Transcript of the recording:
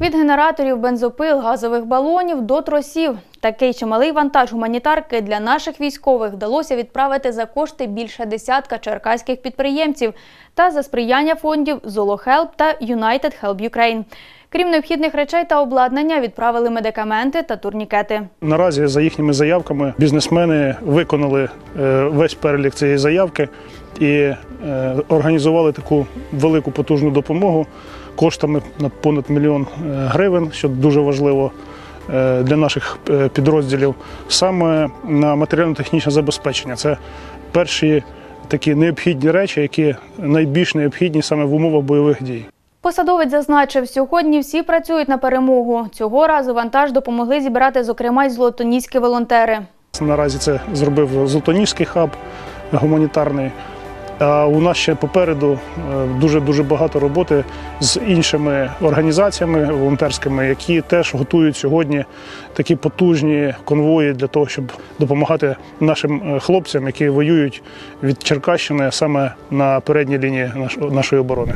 Від генераторів, бензопил, газових балонів до тросів. Такий чималий вантаж гуманітарки для наших військових вдалося відправити за кошти більше десятка черкаських підприємців та за сприяння фондів «Золохелп» та «Юнайтед Хелп Ukraine. Крім необхідних речей та обладнання, відправили медикаменти та турнікети. Наразі за їхніми заявками бізнесмени виконали е, весь перелік цієї заявки і е, організували таку велику потужну допомогу коштами на понад мільйон е, гривень, що дуже важливо для наших підрозділів, саме на матеріально-технічне забезпечення. Це перші такі необхідні речі, які найбільш необхідні саме в умовах бойових дій. Посадовець зазначив, сьогодні всі працюють на перемогу. Цього разу вантаж допомогли зібрати, зокрема, й золотоніські волонтери. Наразі це зробив Золотоніжський хаб гуманітарний. А у нас ще попереду дуже дуже багато роботи з іншими організаціями волонтерськими, які теж готують сьогодні такі потужні конвої для того, щоб допомагати нашим е, хлопцям, які воюють від Черкащини саме на передній лінії нашої оборони.